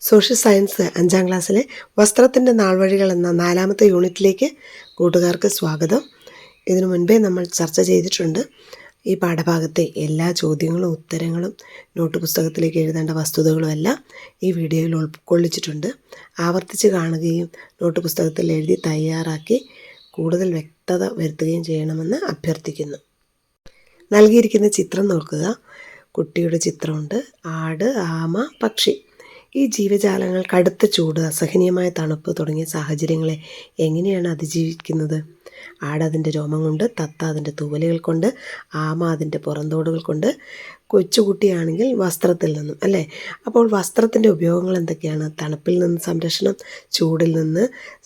Social science അഞ്ചാം ക്ലാസ്സിലെ വസ്ത്രത്തിന്റെ നാൾവഴികൾ എന്ന നാലാമത്തെ യൂണിറ്റിലേക്ക് കൂട്ടുകാർക്ക് സ്വാഗതം. ഇതിനു മുൻപേ നമ്മൾ ചർച്ച ചെയ്തിട്ടുണ്ട് ഈ പാഠഭാഗത്തെ എല്ലാ ചോദ്യങ്ങളും ഉത്തരങ്ങളും നോട്ട് പുസ്തകത്തിലേക്ക് എഴുതേണ്ട വസ്തുതകളും എല്ലാം ഈ വീഡിയോയിൽ ഉൾക്കൊള്ളിച്ചിട്ടുണ്ട്. ആവർത്തിച്ച് കാണുകയും നോട്ട് പുസ്തകത്തിൽ എഴുതി തയ്യാറാക്കി കൂടുതൽ വ്യക്തത വരുത്തുകയും ചെയ്യണമെന്ന് അഭ്യർത്ഥിക്കുന്നു. നൽകിയിരിക്കുന്ന ചിത്രം നോക്കുക. കുട്ടിയുടെ ചിത്രമുണ്ട്. ആട് ആമ പക്ഷി. ഈ ജീവജാലങ്ങൾ കടുത്ത ചൂട് അസഹനീയമായ തണുപ്പ് തുടങ്ങിയ സാഹചര്യങ്ങളെ എങ്ങനെയാണ് അതിജീവിക്കുന്നത്? ആട് അതിന്റെ രോമം കൊണ്ട് തത്ത അതിന്റെ തൂവലുകൾ കൊണ്ട് ആമ അതിന്റെ പുറന്തോടുകൾ കൊണ്ട് കൊച്ചുകുട്ടിയാണെങ്കിൽ വസ്ത്രത്തിൽ നിന്നും അല്ലേ? അപ്പോൾ വസ്ത്രത്തിന്റെ ഉപയോഗങ്ങൾ എന്തൊക്കെയാണ്? തണുപ്പിൽ നിന്ന് സംരക്ഷണം ചൂടിൽ നിന്ന്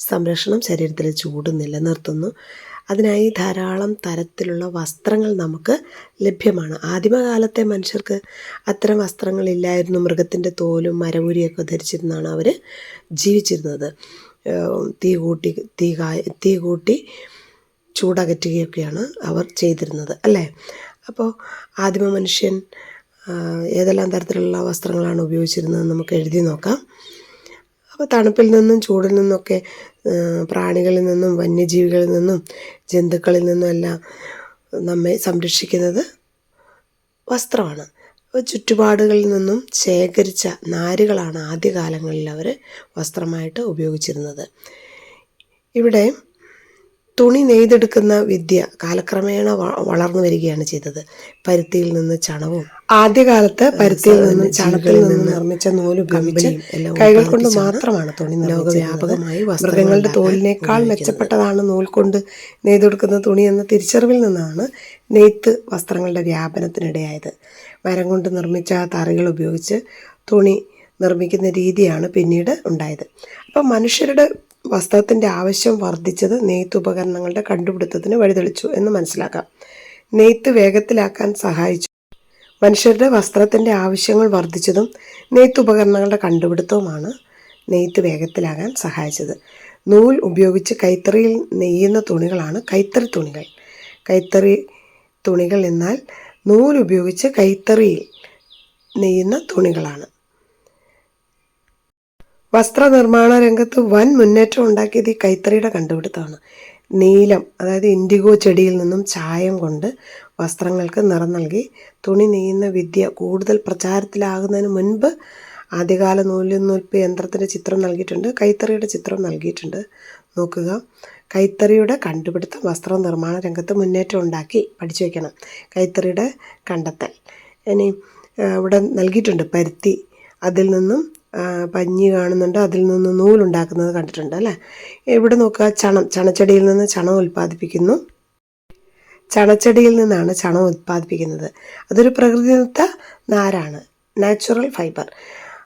സംരക്ഷണം ശരീരത്തിലെ ചൂട് നിലനിർത്തുന്നു. അതിനായി ധാരാളം തരത്തിലുള്ള വസ്ത്രങ്ങൾ നമുക്ക് ലഭ്യമാണ്. ആദിമകാലത്തെ മനുഷ്യർക്ക് അത്തരം വസ്ത്രങ്ങളില്ലായിരുന്നു മൃഗത്തിന്റെ തോലും മരവുരിയൊക്കെ ധരിച്ചിരുന്നാണ് അവർ ജീവിച്ചിരുന്നത്. തീ കൂട്ടി തീ കായ തീ കൂട്ടി ചൂടകറ്റുകയൊക്കെയാണ് അവർ ചെയ്തിരുന്നത് അല്ലേ? അപ്പോൾ ആദിമ മനുഷ്യൻ ഏതെല്ലാം തരത്തിലുള്ള വസ്ത്രങ്ങളാണ് ഉപയോഗിച്ചിരുന്നത് നമുക്ക് എഴുതി നോക്കാം. തണുപ്പിൽ നിന്നും ചൂടിൽ നിന്നൊക്കെ പ്രാണികളിൽ നിന്നും വന്യജീവികളിൽ നിന്നും ജന്തുക്കളിൽ നിന്നും എല്ലാം നമ്മെ സംരക്ഷിക്കുന്നത് വസ്ത്രമാണ്. ചുറ്റുപാടുകളിൽ നിന്നും ശേഖരിച്ച നാരുകളാണ് ആദ്യകാലങ്ങളിൽ അവർ വസ്ത്രമായിട്ട് ഉപയോഗിച്ചിരുന്നത്. ഇവിടെ തുണി നെയ്തെടുക്കുന്ന വിദ്യ കാലക്രമേണ വളർന്നു വരികയാണ് ചെയ്തത്. പരുത്തിയിൽ നിന്ന് ചണവും ആദ്യകാലത്ത് പരുത്തിയിൽ നിന്ന് ചണത്തിൽ നിന്ന് നിർമ്മിച്ച നൂൽ ഉപയോഗിച്ച് കൈകൾ കൊണ്ട് മാത്രമാണ് തുണി ലോകവ്യാപകമായി മൃഗങ്ങളുടെ തോലിനേക്കാൾ മെച്ചപ്പെട്ടതാണ് നൂൽ കൊണ്ട് നെയ്തെടുക്കുന്ന തുണി എന്ന തിരിച്ചറിവിൽ നിന്നാണ് നെയ്ത്ത് വസ്ത്രങ്ങളുടെ വ്യാപനത്തിനിടയായത്. മരം കൊണ്ട് നിർമ്മിച്ച തറികൾ ഉപയോഗിച്ച് തുണി നിർമ്മിക്കുന്ന രീതിയാണ് പിന്നീട് ഉണ്ടായത്. അപ്പോൾ മനുഷ്യരുടെ വസ്ത്രത്തിന്റെ ആവശ്യം വർദ്ധിച്ചത് നെയ്ത്ത് ഉപകരണങ്ങളുടെ കണ്ടുപിടുത്തത്തിന് വഴിതെളിച്ചു എന്ന് മനസ്സിലാക്കാം. നെയ്ത്ത് വേഗത്തിലാക്കാൻ സഹായിച്ചു. മനുഷ്യരുടെ വസ്ത്രത്തിന്റെ ആവശ്യങ്ങൾ വർദ്ധിച്ചതും നെയ്ത്ത് ഉപകരണങ്ങളുടെ കണ്ടുപിടുത്തവുമാണ് നെയ്ത്ത് വേഗത്തിലാകാൻ സഹായിച്ചത്. നൂൽ ഉപയോഗിച്ച് കൈത്തറിയിൽ നെയ്യുന്ന തുണികളാണ് കൈത്തറി തുണികൾ. കൈത്തറി തുണികൾ എന്നാൽ നൂൽ ഉപയോഗിച്ച് കൈത്തറിയിൽ നെയ്യുന്ന തുണികളാണ്. വസ്ത്രനിർമ്മാണ രംഗത്ത് വൻ മുന്നേറ്റം ഉണ്ടാക്കിയത് ഈ കൈത്തറിയുടെ കണ്ടുപിടുത്തമാണ്. നീലം അതായത് ഇൻഡിഗോ ചെടിയിൽ നിന്നും ചായം കൊണ്ട് വസ്ത്രങ്ങൾക്ക് നിറം നൽകി തുണി നെയ്യുന്ന വിദ്യ കൂടുതൽ പ്രചാരത്തിലാകുന്നതിന് മുൻപ് ആദ്യകാല നൂലുനൂൽപ്പ് യന്ത്രത്തിന്റെ ചിത്രം നൽകിയിട്ടുണ്ട്. കൈത്തറിയുടെ ചിത്രം നൽകിയിട്ടുണ്ട്. നോക്കുക. കൈത്തറിയുടെ കണ്ടുപിടുത്തം വസ്ത്രനിർമ്മാണ രംഗത്ത് മുന്നേറ്റം ഉണ്ടാക്കി പഠിച്ചു വയ്ക്കണം കൈത്തറിയുടെ കണ്ടെത്തൽ. ഇനി ഇവിടെ നൽകിയിട്ടുണ്ട് പരുത്തി അതിൽ നിന്നും പഞ്ഞി കാണുന്നുണ്ട്. അതിൽ നിന്ന് നൂലുണ്ടാക്കുന്നത് കണ്ടിട്ടുണ്ട് അല്ലേ? ഇവിടെ നോക്കുക? ചണം ചണച്ചെടിയിൽ നിന്ന് ചണം ഉൽപ്പാദിപ്പിക്കുന്നു. ചണച്ചെടിയിൽ നിന്നാണ് ചണം ഉൽപ്പാദിപ്പിക്കുന്നത്. അതൊരു പ്രകൃതിദത്ത നാരാണ്. Natural fibre.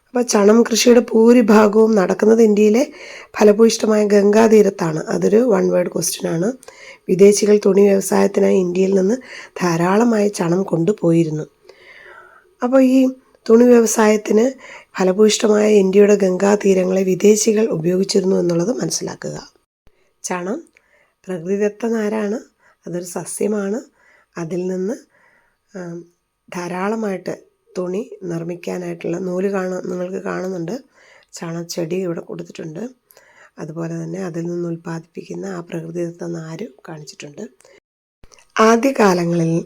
അപ്പോൾ ചണം കൃഷിയുടെ ഭൂരിഭാഗവും നടക്കുന്നത് ഇന്ത്യയിലെ ഫലഭൂയിഷ്ടമായ ഗംഗാതീരത്താണ്. അതൊരു വൺ വേർഡ് ക്വസ്റ്റ്യൻ ആണ്. വിദേശികൾ തുണി വ്യവസായത്തിനായി ഇന്ത്യയിൽ നിന്ന് ധാരാളമായി ചണം കൊണ്ടുപോയിരുന്നു. അപ്പോൾ ഈ തുണി വ്യവസായത്തിന് ഫലഭൂയിഷ്ടമായ ഇന്ത്യയുടെ ഗംഗാതീരങ്ങളെ വിദേശികൾ ഉപയോഗിച്ചിരുന്നു എന്നുള്ളത് മനസ്സിലാക്കുക. ചണം പ്രകൃതിദത്ത നാരാണ് അതൊരു സസ്യമാണ്. അതിൽ നിന്ന് ധാരാളമായിട്ട് തുണി നിർമ്മിക്കാനായിട്ടുള്ള നൂൽ കാണ നിങ്ങൾക്ക് കാണുന്നുണ്ട്. ചണച്ചെടി ഇവിടെ കൊടുത്തിട്ടുണ്ട്. അതുപോലെ തന്നെ അതിൽ നിന്ന് ഉൽപ്പാദിപ്പിക്കുന്ന ആ പ്രകൃതിദത്ത നാര് കാണിച്ചിട്ടുണ്ട്. ആദ്യകാലങ്ങളിൽ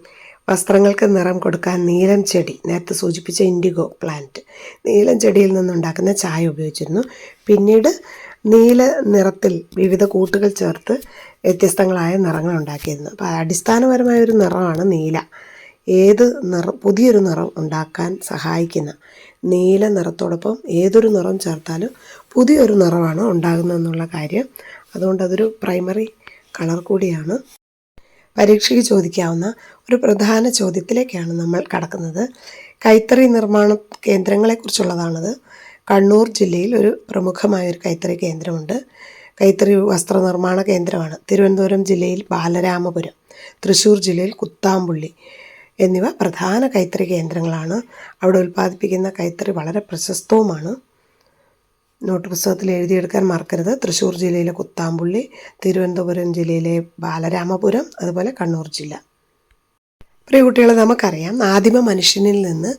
വസ്ത്രങ്ങൾക്ക് നിറം കൊടുക്കാൻ നീലം ചെടി നേരത്തെ സൂചിപ്പിച്ച ഇൻഡിഗോ പ്ലാന്റ് നീലം ചെടിയിൽ നിന്നുണ്ടാക്കുന്ന ചായ ഉപയോഗിച്ചിരുന്നു. പിന്നീട് നീല നിറത്തിൽ വിവിധ കൂട്ടുകൾ ചേർത്ത് വ്യത്യസ്തങ്ങളായ നിറങ്ങൾ ഉണ്ടാക്കിയിരുന്നു. അപ്പോൾ അടിസ്ഥാനപരമായ ഒരു നിറമാണ് നീല. ഏത് നിറം പുതിയൊരു നിറം ഉണ്ടാക്കാൻ സഹായിക്കുന്ന നീല നിറത്തോടൊപ്പം ഏതൊരു നിറം ചേർത്താലും പുതിയൊരു നിറമാണ് ഉണ്ടാകുന്നതെന്നുള്ള കാര്യം. അതുകൊണ്ട് അതൊരു പ്രൈമറി കളർ കൂടിയാണ്. പരീക്ഷയ്ക്ക് ചോദിക്കാവുന്ന ഒരു പ്രധാന ചോദ്യത്തിലേക്കാണ് നമ്മൾ കടക്കുന്നത്. കൈത്തറി നിർമ്മാണ കേന്ദ്രങ്ങളെക്കുറിച്ചുള്ളതാണത്. കണ്ണൂർ ജില്ലയിൽ ഒരു പ്രമുഖമായ ഒരു കൈത്തറി കേന്ദ്രമുണ്ട്. കൈത്തറി വസ്ത്രനിർമ്മാണ കേന്ദ്രമാണ്. തിരുവനന്തപുരം ജില്ലയിൽ ബാലരാമപുരം തൃശ്ശൂർ ജില്ലയിൽ കുത്താമ്പുള്ളി എന്നിവ പ്രധാന കൈത്തറി കേന്ദ്രങ്ങളാണ്. അവിടെ ഉൽപ്പാദിപ്പിക്കുന്ന കൈത്തറി വളരെ പ്രശസ്തവുമാണ്. നോട്ട് പുസ്തകത്തിൽ എഴുതിയെടുക്കാൻ മറക്കരുത്. തൃശ്ശൂർ ജില്ലയിലെ കുത്താമ്പുള്ളി തിരുവനന്തപുരം ജില്ലയിലെ ബാലരാമപുരം അതുപോലെ കണ്ണൂർ ജില്ല. പ്രിയ കുട്ടികളെ നമുക്കറിയാം ആദിമ മനുഷ്യനിൽ നിന്ന്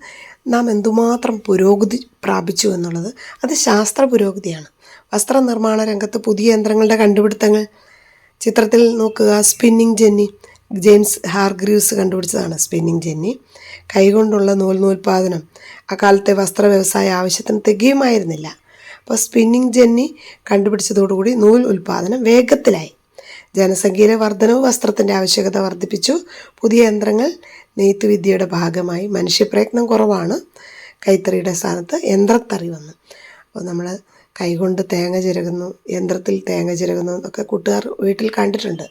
നാം എന്തുമാത്രം പുരോഗതി പ്രാപിച്ചു എന്നുള്ളത്. അത് ശാസ്ത്ര പുരോഗതിയാണ്. വസ്ത്രനിർമ്മാണ രംഗത്ത് പുതിയ യന്ത്രങ്ങളുടെ കണ്ടുപിടുത്തങ്ങൾ. ചിത്രത്തിൽ നോക്കുക സ്പിന്നിങ് ജെന്നി. ജെയിംസ് ഹാർഗ്രീവ്സ് കണ്ടുപിടിച്ചതാണ് സ്പിന്നിങ് ജെന്നി. കൈകൊണ്ടുള്ള നൂൽ നൂൽപാദനം അക്കാലത്തെ വസ്ത്ര വ്യവസായ ആവശ്യത്തിന് തികയുമായിരുന്നില്ല. അപ്പോൾ സ്പിന്നിങ് ജെന്നി കണ്ടുപിടിച്ചതോടുകൂടി നൂൽ ഉൽപ്പാദനം വേഗത്തിലായി. ജനസംഖ്യയിലെ വർധനവ് വസ്ത്രത്തിന്റെ ആവശ്യകത വർദ്ധിപ്പിച്ചു. പുതിയ യന്ത്രങ്ങൾ നെയ്ത്ത് വിദ്യയുടെ ഭാഗമായി. മനുഷ്യപ്രയത്നം കുറവാണ്. കൈത്തറിയുടെ സ്ഥാനത്ത് യന്ത്രത്തറി വന്നു. അപ്പോൾ നമ്മൾ കൈകൊണ്ട് തേങ്ങ ചിരകുന്നു യന്ത്രത്തിൽ തേങ്ങ ചിരകുന്നു എന്നൊക്കെ കൂട്ടുകാർ വീട്ടിൽ കണ്ടിട്ടുണ്ട്.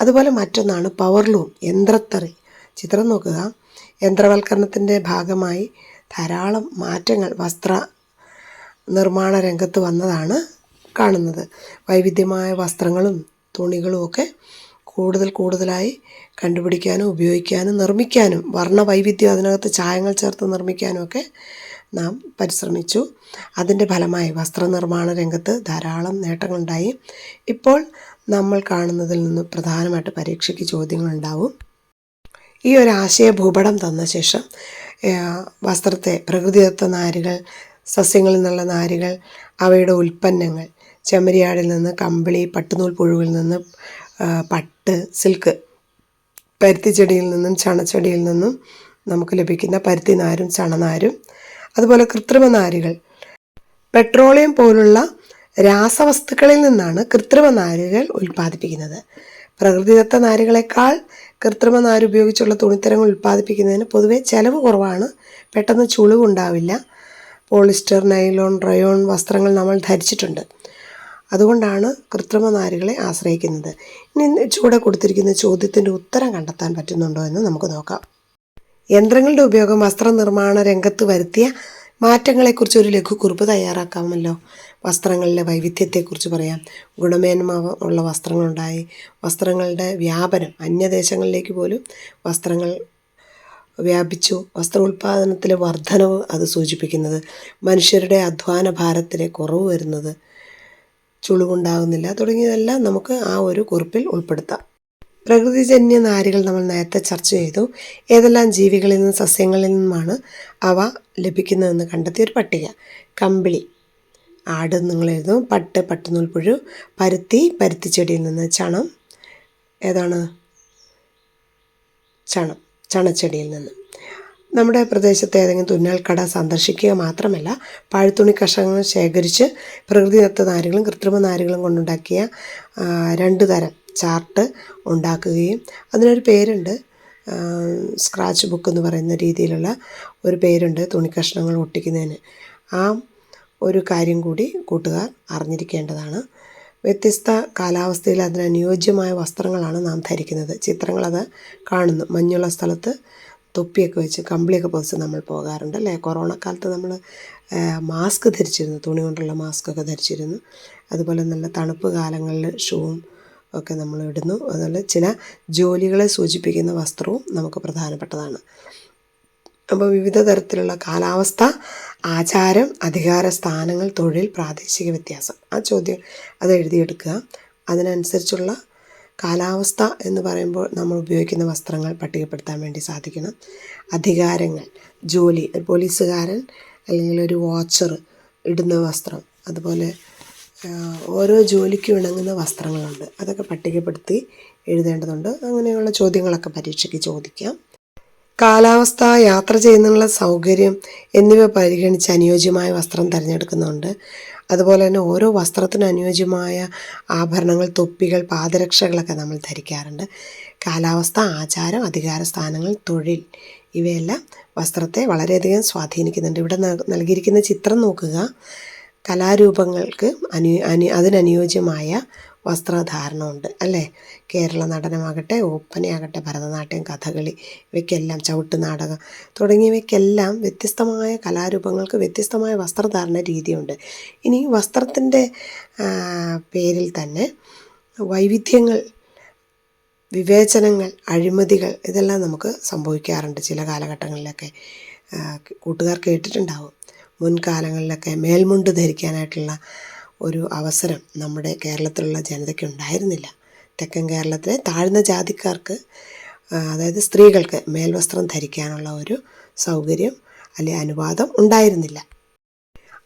അതുപോലെ മറ്റൊന്നാണ് പവർലൂം യന്ത്രത്തറി. ചിത്രം നോക്കുക. യന്ത്രവൽക്കരണത്തിന്റെ ഭാഗമായി ധാരാളം മാറ്റങ്ങൾ വസ്ത്ര നിർമ്മാണ രംഗത്ത് വന്നതാണ് കാണുന്നത്. വൈവിധ്യമായ വസ്ത്രങ്ങളും തുണികളും ഒക്കെ കൂടുതൽ കൂടുതലായി കണ്ടുപിടിക്കാനും ഉപയോഗിക്കാനും നിർമ്മിക്കാനും വർണ വൈവിധ്യം അതിനകത്ത് ചായങ്ങൾ ചേർത്ത് നിർമ്മിക്കാനും ഒക്കെ നാം പരിശ്രമിച്ചു. അതിന്റെ ഫലമായി വസ്ത്രനിർമ്മാണ രംഗത്ത് ധാരാളം നേട്ടങ്ങളുണ്ടായി. ഇപ്പോൾ നമ്മൾ കാണുന്നതിൽ നിന്ന് പ്രധാനമായിട്ട് പരീക്ഷയ്ക്ക് ചോദ്യങ്ങളുണ്ടാവും ഈ ഒരു ആശയ ഭൂപടം തന്ന ശേഷം വസ്ത്രത്തെ പ്രകൃതിദത്ത നാരുകൾ സസ്യങ്ങളിൽ നിന്നുള്ള നാരുകൾ അവയുടെ ഉൽപ്പന്നങ്ങൾ ചെമ്മരിയാടിൽ നിന്ന് കമ്പിളി പട്ടുനൂൽ പുഴുവിൽ നിന്ന് പട്ട് സിൽക്ക് പരുത്തിച്ചെടിയിൽ നിന്നും ചണച്ചെടിയിൽ നിന്നും നമുക്ക് ലഭിക്കുന്ന പരുത്തി നാരും ചണനാരും അതുപോലെ കൃത്രിമ നാരുകൾ. പെട്രോളിയം പോലുള്ള രാസവസ്തുക്കളിൽ നിന്നാണ് കൃത്രിമ നാരുകൾ ഉൽപ്പാദിപ്പിക്കുന്നത്. പ്രകൃതിദത്ത നാരുകളെക്കാൾ കൃത്രിമ നാര് ഉപയോഗിച്ചുള്ള തുണിത്തരങ്ങൾ ഉൽപ്പാദിപ്പിക്കുന്നതിന് പൊതുവെ ചെലവ് കുറവാണ്. പെട്ടെന്ന് ചുളിവുണ്ടാവില്ല. പോളിസ്റ്റർ നൈലോൺ റയോൺ വസ്ത്രങ്ങൾ നമ്മൾ ധരിച്ചിട്ടുണ്ട്. അതുകൊണ്ടാണ് കൃത്രിമ നാരുകളെ ആശ്രയിക്കുന്നത്. ഇനി ചൂടെ കൊടുത്തിരിക്കുന്ന ചോദ്യത്തിന്റെ ഉത്തരം കണ്ടെത്താൻ പറ്റുന്നുണ്ടോ എന്ന് നമുക്ക് നോക്കാം. യന്ത്രങ്ങളുടെ ഉപയോഗം വസ്ത്രനിർമ്മാണ രംഗത്ത് വരുത്തിയ മാറ്റങ്ങളെക്കുറിച്ച് ഒരു ലഘുക്കുറിപ്പ് തയ്യാറാക്കാമല്ലോ. വസ്ത്രങ്ങളിലെ വൈവിധ്യത്തെക്കുറിച്ച് പറയാം. ഗുണമേന്മ ഉള്ള വസ്ത്രങ്ങളുണ്ടായി. വസ്ത്രങ്ങളുടെ വ്യാപനം അന്യദേശങ്ങളിലേക്ക് പോലും വസ്ത്രങ്ങൾ വ്യാപിച്ചു. വസ്ത്ര ഉൽപ്പാദനത്തിലെ വർധനവ് അത് സൂചിപ്പിക്കുന്നത് മനുഷ്യരുടെ അധ്വാന ഭാരത്തിലെ കുറവ് വരുന്നത് ചുളിവുണ്ടാകുന്നില്ല. തുടങ്ങിയതെല്ലാം നമുക്ക് ആ ഒരു കുറിപ്പിൽ ഉൾപ്പെടുത്താം. പ്രകൃതിജന്യ നാരികൾ നമ്മൾ നേരത്തെ ചർച്ച ചെയ്തു. ഏതെല്ലാം ജീവികളിൽ നിന്നും സസ്യങ്ങളിൽ നിന്നുമാണ് അവ ലഭിക്കുന്നതെന്ന് കണ്ടെത്തിയ ഒരു പട്ടിക. കമ്പിളി. ആട് നിങ്ങൾ എഴുതും പട്ട് പട്ടുനൂൽപ്പുഴു. പരുത്തി പരുത്തിച്ചെടിയിൽ നിന്ന് ചണം. ഏതാണ്? ചണം. ചണച്ചെടിയിൽ നിന്ന്. നമ്മുടെ പ്രദേശത്തെ ഏതെങ്കിലും തുന്നൽക്കട കട സന്ദർശിക്കുക മാത്രമല്ല പാഴ്ത്തുണി കഷണങ്ങൾ ശേഖരിച്ച് പ്രകൃതിദത്ത നാരുകളും കൃത്രിമ നാരുകളും കൊണ്ടുണ്ടാക്കിയ രണ്ട് തരം ചാർട്ട് ഉണ്ടാക്കുകയും അതിനൊരു പേരുണ്ട്. സ്ക്രാച്ച് ബുക്ക് എന്ന് പറയുന്ന രീതിയിലുള്ള ഒരു പേരുണ്ട് തുണി കഷ്ണങ്ങൾ ഒട്ടിക്കുന്നതിന്. ആ ഒരു കാര്യം കൂടി കൂട്ടുകാർ അറിഞ്ഞിരിക്കേണ്ടതാണ്. വ്യത്യസ്ത കാലാവസ്ഥയിൽ അതിനനുയോജ്യമായ വസ്ത്രങ്ങളാണ് നാം ധരിക്കുന്നത്. ചിത്രങ്ങളത് കാണുന്നു. മഞ്ഞുള്ള സ്ഥലത്ത് തൊപ്പിയൊക്കെ വെച്ച് കമ്പിളിയൊക്കെ പൊതിച്ച് നമ്മൾ പോകാറുണ്ട് അല്ലേ? കൊറോണ കാലത്ത് നമ്മൾ മാസ്ക് ധരിച്ചിരുന്നു. തുണി കൊണ്ടുള്ള മാസ്കൊക്കെ ധരിച്ചിരുന്നു. അതുപോലെ നല്ല തണുപ്പ് കാലങ്ങളിൽ ഷൂവും ഒക്കെ നമ്മൾ ഇടുന്നു. അതുപോലെ ചില ജോലികളെ സൂചിപ്പിക്കുന്ന വസ്ത്രവും നമുക്ക് പ്രധാനപ്പെട്ടതാണ്. അപ്പോൾ വിവിധ തരത്തിലുള്ള കാലാവസ്ഥ ആചാരം അധികാര സ്ഥാനങ്ങൾ തൊഴിൽ പ്രാദേശിക വ്യത്യാസം. ആ ചോദ്യം അത് എഴുതിയെടുക്കുക. അതിനനുസരിച്ചുള്ള കാലാവസ്ഥ എന്ന് പറയുമ്പോൾ നമ്മൾ ഉപയോഗിക്കുന്ന വസ്ത്രങ്ങൾ പട്ടികപ്പെടുത്താൻ വേണ്ടി സാധിക്കണം. അധികാരങ്ങൾ ജോലി പോലീസുകാരൻ അല്ലെങ്കിൽ ഒരു വാച്ചർ ഇടുന്ന വസ്ത്രം അതുപോലെ ഓരോ ജോലിക്കും ഇണങ്ങുന്ന വസ്ത്രങ്ങളുണ്ട്. അതൊക്കെ പട്ടികപ്പെടുത്തി എഴുതേണ്ടതുണ്ട്. അങ്ങനെയുള്ള ചോദ്യങ്ങളൊക്കെ പരീക്ഷയ്ക്ക് ചോദിക്കാം. കാലാവസ്ഥ യാത്ര ചെയ്യുന്നതിനുള്ള സൗകര്യം എന്നിവ പരിഗണിച്ച് അനുയോജ്യമായ വസ്ത്രം തിരഞ്ഞെടുക്കുന്നുണ്ട്. അതുപോലെ തന്നെ ഓരോ വസ്ത്രത്തിനും അനുയോജ്യമായ ആഭരണങ്ങൾ തൊപ്പികൾ പാദരക്ഷകളൊക്കെ നമ്മൾ ധരിക്കാറുണ്ട്. കാലാവസ്ഥ ആചാരം അധികാര സ്ഥാനങ്ങൾ തൊഴിൽ ഇവയെല്ലാം വസ്ത്രത്തെ വളരെയധികം സ്വാധീനിക്കുന്നുണ്ട്. ഇവിടെ നൽകിയിരിക്കുന്ന ചിത്രം നോക്കുക. കലാരൂപങ്ങൾക്ക് അനു അനു അതിനനുയോജ്യമായ വസ്ത്രധാരണമുണ്ട് അല്ലേ? കേരള നടനമാകട്ടെ ഒപ്പനയാകട്ടെ ഭരതനാട്യം കഥകളി ഇവയ്ക്കെല്ലാം ചവിട്ട് നാടകം തുടങ്ങിയവയ്ക്കെല്ലാം വ്യത്യസ്തമായ കലാരൂപങ്ങൾക്ക് വ്യത്യസ്തമായ വസ്ത്രധാരണ രീതിയുണ്ട്. ഇനി വസ്ത്രത്തിന്റെ പേരിൽ തന്നെ വൈവിധ്യങ്ങൾ വിവേചനങ്ങൾ അഴിമതികൾ ഇതെല്ലാം നമുക്ക് സംഭവിക്കാറുണ്ട് ചില കാലഘട്ടങ്ങളിലൊക്കെ. കൂട്ടുകാർ കേട്ടിട്ടുണ്ടാവും. മുൻകാലങ്ങളിലൊക്കെ മേൽമുണ്ട് ധരിക്കാനായിട്ടുള്ള ഒരു അവസരം നമ്മുടെ കേരളത്തിലുള്ള ജനതയ്ക്ക് ഉണ്ടായിരുന്നില്ല. തെക്കൻ കേരളത്തിലെ താഴ്ന്ന ജാതിക്കാർക്ക് അതായത് സ്ത്രീകൾക്ക് മേൽവസ്ത്രം ധരിക്കാനുള്ള ഒരു സൗകര്യം അല്ലെ അനുവാദം ഉണ്ടായിരുന്നില്ല.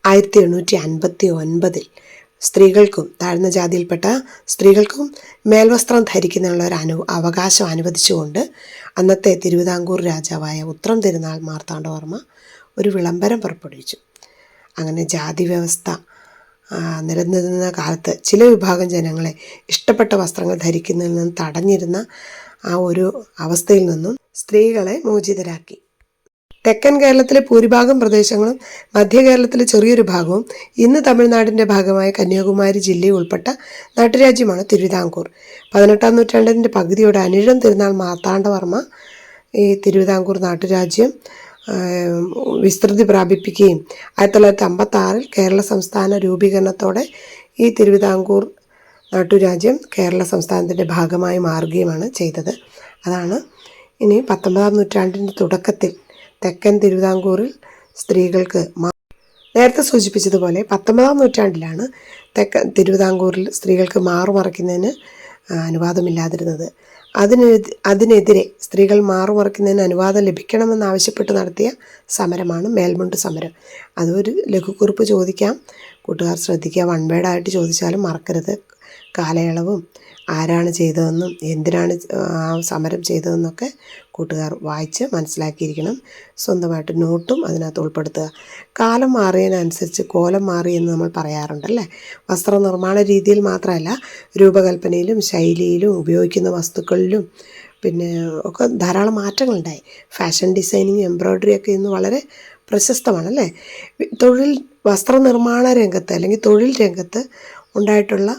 ആയിരത്തി എണ്ണൂറ്റി അൻപത്തി ഒൻപതിൽ സ്ത്രീകൾക്കും താഴ്ന്ന ജാതിയിൽപ്പെട്ട സ്ത്രീകൾക്കും മേൽവസ്ത്രം ധരിക്കുന്നതിനുള്ള ഒരു അനു അവകാശം അനുവദിച്ചുകൊണ്ട് അന്നത്തെ തിരുവിതാംകൂർ രാജാവായ ഉത്രം തിരുനാൾ മാർത്താണ്ഡവർമ്മ ഒരു വിളംബരം പുറപ്പെടുവിച്ചു. അങ്ങനെ ജാതി വ്യവസ്ഥ നിലനിന്ന നിലനിന്നിരുന്ന കാലത്ത് ചില വിഭാഗം ജനങ്ങളെ ഇഷ്ടപ്പെട്ട വസ്ത്രങ്ങൾ ധരിക്കുന്നതിൽ നിന്ന് തടഞ്ഞിരുന്ന ആ ഒരു അവസ്ഥയിൽ നിന്നും സ്ത്രീകളെ മോചിതരാക്കി. തെക്കൻ കേരളത്തിലെ ഭൂരിഭാഗം പ്രദേശങ്ങളും മധ്യ കേരളത്തിലെ ചെറിയൊരു ഭാഗവും ഇന്ന് തമിഴ്നാടിന്റെ ഭാഗമായ കന്യാകുമാരി ജില്ലയിൽ ഉൾപ്പെട്ട നാട്ടുരാജ്യമാണ് തിരുവിതാംകൂർ. പതിനെട്ടാം നൂറ്റാണ്ടിന്റെ പകുതിയോടെ അനിഴം തിരുനാൾ മാർത്താണ്ഡവർമ്മ ഈ തിരുവിതാംകൂർ നാട്ടുരാജ്യം വിസ്തൃതി പ്രാപിപ്പിക്കുകയും ആയിരത്തി തൊള്ളായിരത്തി അമ്പത്തി ആറിൽ കേരള സംസ്ഥാന രൂപീകരണത്തോടെ ഈ തിരുവിതാംകൂർ നാട്ടുരാജ്യം കേരള സംസ്ഥാനത്തിന്റെ ഭാഗമായി മാറുകയുമാണ് ചെയ്തത്. അതാണ് ഇനി പത്തൊമ്പതാം നൂറ്റാണ്ടിന്റെ തുടക്കത്തിൽ തെക്കൻ തിരുവിതാംകൂറിൽ സ്ത്രീകൾക്ക് നേരത്തെ സൂചിപ്പിച്ചതുപോലെ പത്തൊമ്പതാം നൂറ്റാണ്ടിലാണ് തെക്കൻ തിരുവിതാംകൂറിൽ സ്ത്രീകൾക്ക് മാറുമറയ്ക്കുന്നതിന് അനുവാദമില്ലാതിരുന്നത്. അതിന് അതിനെതിരെ സ്ത്രീകൾ മാറുമറയ്ക്കുന്നതിന് അനുവാദം ലഭിക്കണമെന്നാവശ്യപ്പെട്ട് നടത്തിയ സമരമാണ് മേൽമുണ്ട് സമരം. അതൊരു ലഘുക്കുറിപ്പ് ചോദിക്കാം. കൂട്ടുകാർ ശ്രദ്ധിക്കുക. വൺ വേഡായിട്ട് ചോദിച്ചാലും മറക്കരുത്. കാലയളവും ആരാണ് ചെയ്തതെന്നും എന്തിനാണ് ആ സമരം ചെയ്തതെന്നൊക്കെ കൂട്ടുകാർ വായിച്ച് മനസ്സിലാക്കിയിരിക്കണം. സ്വന്തമായിട്ട് നോട്ടും അതിനകത്ത് ഉൾപ്പെടുത്തുക. കാലം മാറിയതിനനുസരിച്ച് കോലം മാറി എന്ന് നമ്മൾ പറയാറുണ്ടല്ലേ? വസ്ത്രനിർമ്മാണ രീതിയിൽ മാത്രമല്ല രൂപകൽപ്പനയിലും ശൈലിയിലും ഉപയോഗിക്കുന്ന വസ്തുക്കളിലും പിന്നെ ഒക്കെ ധാരാളം മാറ്റങ്ങളുണ്ടായി. ഫാഷൻ ഡിസൈനിങ് എംബ്രോയ്ഡറി ഒക്കെ ഇന്ന് വളരെ പ്രശസ്തമാണല്ലേ? തൊഴിൽ വസ്ത്രനിർമ്മാണ രംഗത്ത് അല്ലെങ്കിൽ തൊഴിൽ രംഗത്ത് ഉണ്ടായിട്ടുള്ള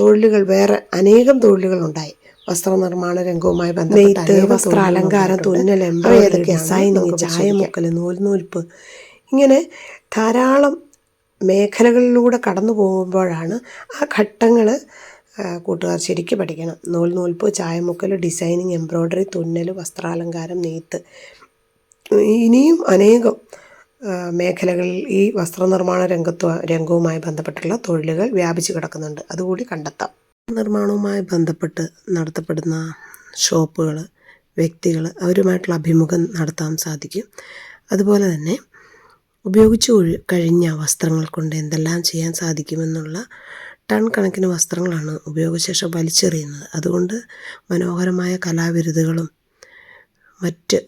തൊഴിലുകൾ വേറെ അനേകം തൊഴിലുകൾ ഉണ്ടായി. വസ്ത്രനിർമ്മാണ രംഗവുമായി ബന്ധപ്പെട്ട വസ്ത്രാലങ്കാരം വസ്ത്ര അലങ്കാരം തുന്നൽ എംബ്രോയിഡറി ഡിസൈനിങ് ചായമുക്കൽ നൂൽ നൂൽപ്പ്. ഇങ്ങനെ ധാരാളം മേഖലകളിലൂടെ കടന്നു പോകുമ്പോഴാണ് ആ ഘട്ടങ്ങൾ കൂട്ടുകാർ ശരിക്കും പഠിക്കണം. നൂൽ നൂൽപ്പ് ചായമുക്കൽ ഡിസൈനിങ് എംബ്രോയ്ഡറി തുന്നൽ വസ്ത്രാലങ്കാരം നെയ്ത്ത്. ഇനിയും അനേകം മേഖലകളിൽ ഈ വസ്ത്രനിർമ്മാണ രംഗത്വ രംഗവുമായി ബന്ധപ്പെട്ടുള്ള തൊഴിലുകൾ വ്യാപിച്ചു കിടക്കുന്നുണ്ട്. അതുകൂടി കണ്ടെത്താം. നിർമ്മാണവുമായി ബന്ധപ്പെട്ട് നടത്തപ്പെടുന്ന ഷോപ്പുകൾ വ്യക്തികൾ അവരുമായിട്ടുള്ള അഭിമുഖം നടത്താൻ സാധിക്കും. അതുപോലെ തന്നെ ഉപയോഗിച്ചു കഴിഞ്ഞ വസ്ത്രങ്ങൾ കൊണ്ട് എന്തെല്ലാം ചെയ്യാൻ സാധിക്കുമെന്നുള്ള ടൺ കണക്കിന് വസ്ത്രങ്ങളാണ് ഉപയോഗശേഷം വലിച്ചെറിയുന്നത്. അതുകൊണ്ട് മനോഹരമായ കലാവിരുതുകളും മറ്റ്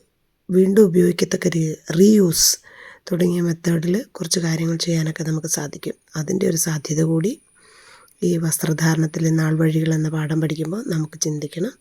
വീണ്ടും ഉപയോഗിക്കത്തക്ക റീയൂസ് തുടങ്ങിയ മെത്തേഡിൽ കുറച്ച് കാര്യങ്ങൾ ചെയ്യാനൊക്കെ നമുക്ക് സാധിക്കും. അതിന്റെ ഒരു സാധ്യത കൂടി ഈ വസ്ത്രധാരണത്തിലെ നാൾ വഴികൾ എന്ന പാഠം പഠിക്കുമ്പോൾ നമുക്ക് ചിന്തിക്കണം.